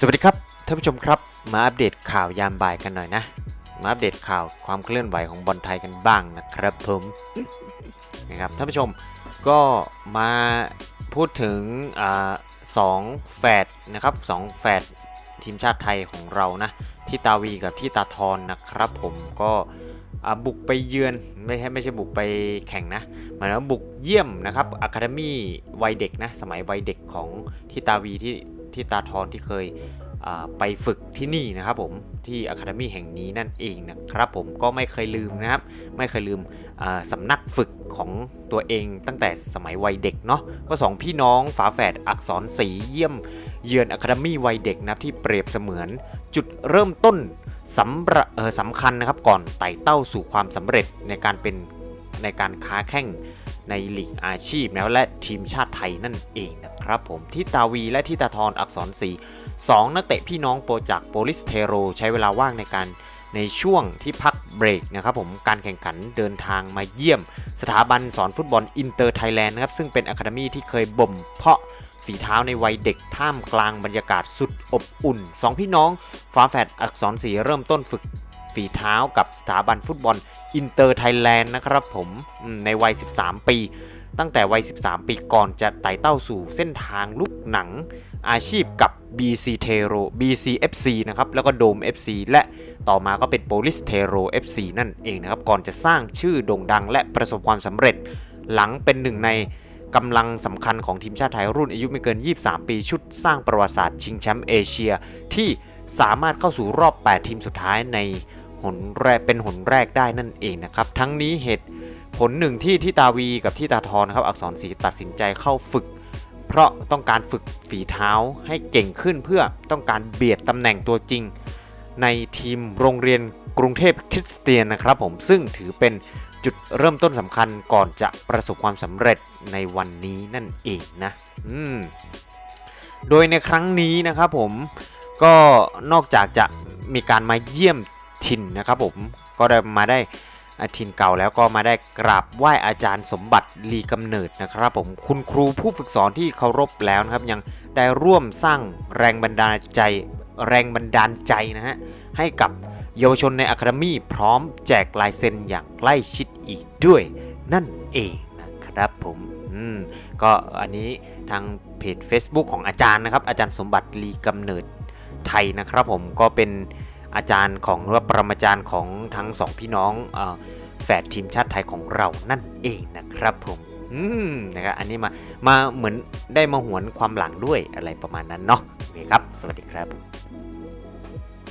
สวัสดีครับท่านผู้ชมครับมาอัปเดตข่าวยามบ่ายกันหน่อยนะ มาอัปเดตข่าวความเคลื่อนไหวของบอลไทยกันบ้างนะครับผมนะครับท่านผู้ชมก็มาพูดถึงอสองแฝดนะครับสองแฝดทีมชาติไทยของเรานะที่ตาวีกับที่ตาทอนนะครับผมก็บุกไปเยือนไม่ใช่ไม่ใช่บุกไปแข่งนะหมายถึงว่าบุกเยี่ยมนะครับอะคาเดมี่วัยเด็กนะสมัยวัยเด็กของที่ตาวีที่ ที่ตาทอนที่เคยไปฝึกที่นี่นะครับผมที่อะคาเดมี่แห่งนี้นั่นเองนะครับผมก็ไม่เคยลืมนะครับ ไม่เคยลืมสำนักฝึกของตัวเองตั้งแต่สมัยวัยเด็กเนาะก็สองพี่น้องฝาแฝดอักษรศรีเยี่ยม เยือนอะคาเดมี่วัยเด็กนะที่เปรียบเสมือนจุดเริ่มต้นสำสำคัญนะครับก่อนไต่เต้าสู่ความสำเร็จในการเป็นในการค้าแข่ง ในลีกอาชีพนะและทีมชาติไทยนั่นเองนะครับผมที่ตาวีและที่ตาทรอักษรศรี2นักเตะพี่น้องโปรจากโปลิสเทโร ใช้เวลาว่างในการในช่วงที่พักเบรกนะครับผมการแข่งขันเดินทางมาเยี่ยม สถาบันสอนฟุตบอลอินเตอร์ไทยแลนด์นะครับซึ่งเป็นอะคาเดมี่ที่เคยบ่มเพาะฝีเท้าในวัยเด็กท่ามกลางบรรยากาศสุดอบอุ่น 2 พี่น้องฝาแฝดอักษรศรีเริ่มต้นฝึก ฝีเท้ากับสถาบันฟุตบอลอินเตอร์ไทยแลนด์นะครับผมในวัย 13 ปี ตั้งแต่วัย 13 ปีก่อนจะไต่เต้าสู่เส้นทางลุกหนังอาชีพกับ BC t e r o BCFC นะครับ แล้วก็โดม FC และต่อมาก็เป็น Police t e r o FC นั่นเองนะครับ ก่อนจะสร้างชื่อโด่งดังและประสบความสำเร็จ หลังเป็นหนึ่งในกำลังสำคัญของทีมชาติไทยรุ่นอายุไม่เกิน 23 ปีชุดสร้างประวัติศาสตร์ชิงแชมป์เอเชีย ที่สามารถเข้าสู่รอบ 8 ทีมสุดท้ายใน หนแรกเป็นหนแรกได้นั่นเองนะครับ ทั้งนี้เหตุผลหนึ่งที่ที่ตาวีกับที่ตาทอนครับอักษรศรีตัดสินใจเข้าฝึก เพราะต้องการฝึกฝีเท้าให้เก่งขึ้นเพื่อต้องการเบียดตำแหน่งตัวจริง ในทีมโรงเรียนกรุงเทพคริสเตียนนะครับ ผมซึ่งถือเป็นจุดเริ่มต้นสำคัญก่อนจะประสบความสำเร็จในวันนี้นั่นเองนะอืมโดยในครั้งนี้นะครับผมก็นอกจากจะมีการมาเยี่ยม ถินนะครับผมก็ได้มาได้อาทินเก่าแล้วก็มาได้กราบไหว้อาจารย์สมบัติลีกำเนิดนะครับผมคุณครูผู้ฝึกสอนที่เคารพแล้วนะครับ ยังได้ร่วมสร้างแรงบันดาลใจ แรงบันดาลใจนะฮะให้กับเยาวชนในอะคาเดมี่พร้อมแจกลายเซ็นอย่างใกล้ชิดอีกด้วย นั่นเองนะครับผมอืมก็อันนี้ทางเพจ Facebook ของอาจารย์นะครับ อาจารย์สมบัติลีกำเนิดไทยนะครับผมก็เป็น อาจารย์ของหรือว่าปรมาจารย์ของทั้งสองพี่น้องออแฝดทีมชาติไทยของเรานั่นเองนะครับผมอืมนะครับอันนี้มามาเหมือนได้มาหวนความหลังด้วยอะไรประมาณนั้นเนาะโอเคครับ สวัสดีครับ